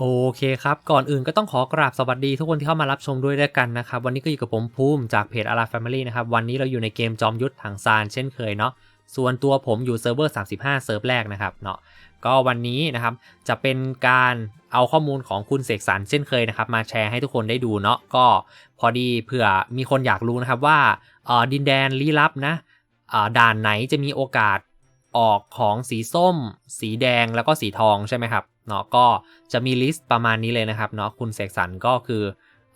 โอเคครับ ก่อนอื่นก็ต้องขอกราบสวัสดีทุกคนที่เข้ามารับชมด้วยด้วยกันนะครับ วันนี้ก็อยู่กับผมภูมิจากเพจอาราแฟมิลี่นะครับ วันนี้เราอยู่ในเกมจอมยุทธถังซานเช่นเคยเนาะส่วนตัวผมอยู่เซิร์ฟเวอร์ 35 เซิร์ฟแรกนะครับเนาะก็วันนี้นะครับจะเป็นการเอาข้อมูลของคุณเสกสรรเช่นเคยนะครับมาแชร์ให้ทุกคนได้ดูเนาะก็พอดีเผื่อมีคนอยากรู้นะครับว่าดินแดนลี้ลับนะด่านไหนจะมีโอกาส ออกของสีส้ม สีแดงแล้วก็สีทองใช่ไหมครับเนาะก็จะมีลิสต์ประมาณนี้เลยนะครับเนาะคุณเสกสรรก็คือ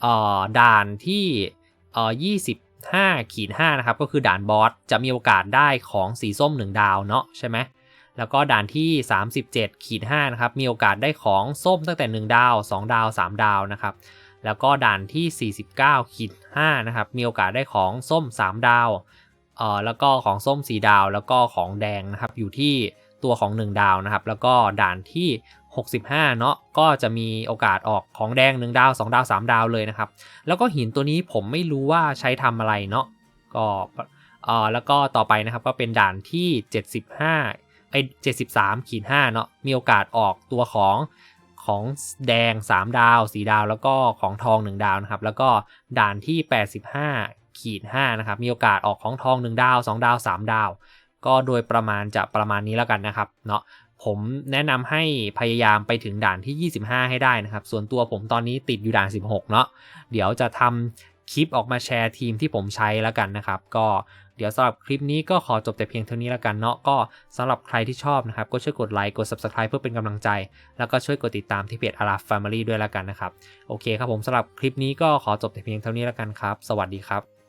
เอ่อด่านที่เอ่อ25ขีด5นะครับก็คือด่านบอสจะมีโอกาสได้ของสีส้ม 1 ดาวเนาะใช่ไหมแล้วก็ด่านที่ 37ขีด5นะครับมีโอกาสได้ของส้มตั้งแต่ 1 ดาว 2 ดาว 3 ดาวนะครับแล้วก็ด่านที่ 49ขีด5นะครับมีโอกาสได้ของส้ม 3 ดาว อ่อแล้วก็ของส้ม4ดาวแล้วก็ของแดงนะครับอยู่ที่ตัวของ 1 ดาวนะครับแล้วก็ด่านที่ 65 เนาะก็จะมีโอกาสออกของแดง 1 ดาว 2 ดาว 3 ดาวเลยนะครับ แล้วก็หินตัวนี้ผมไม่รู้ว่าใช้ทำอะไรเนาะก็เอ่อแล้วก็ต่อไปนะครับก็เป็นด่านที่ 75ไอ้73ขีด5เนาะมีโอกาสออกตัวของของแดง 3 ดาว 4 ดาว แล้วก็ของทอง 1 ดาวนะครับแล้วก็ด่านที่ 85 ขีด5นะครับ มีโอกาสออกของทอง 1 ดาว 2 ดาว 3 ดาว ก็โดยประมาณจะประมาณนี้แล้วกันนะครับ เนาะผมแนะนำให้พยายามไปถึงด่านที่ 25 ให้ได้นะครับ ส่วนตัวผมตอนนี้ติดอยู่ด่าน 16 เนาะเดี๋ยวจะทำคลิปออกมาแชร์ทีมที่ผมใช้แล้วกันนะครับ ก็เดี๋ยวสำหรับคลิปนี้ก็ขอจบแต่เพียงเท่านี้แล้วกันเนาะก็สำหรับใครที่ชอบนะครับ ก็ช่วยกดไลค์กด Subscribe เพื่อเป็นกำลังใจ แล้วก็ช่วยกดติดตามที่เพจอารา Family ด้วยแล้วกันนะครับ โอเคครับผมสำหรับคลิปนี้ก็ขอจบแต่เพียงเท่านี้แล้วกันครับ สวัสดีครับ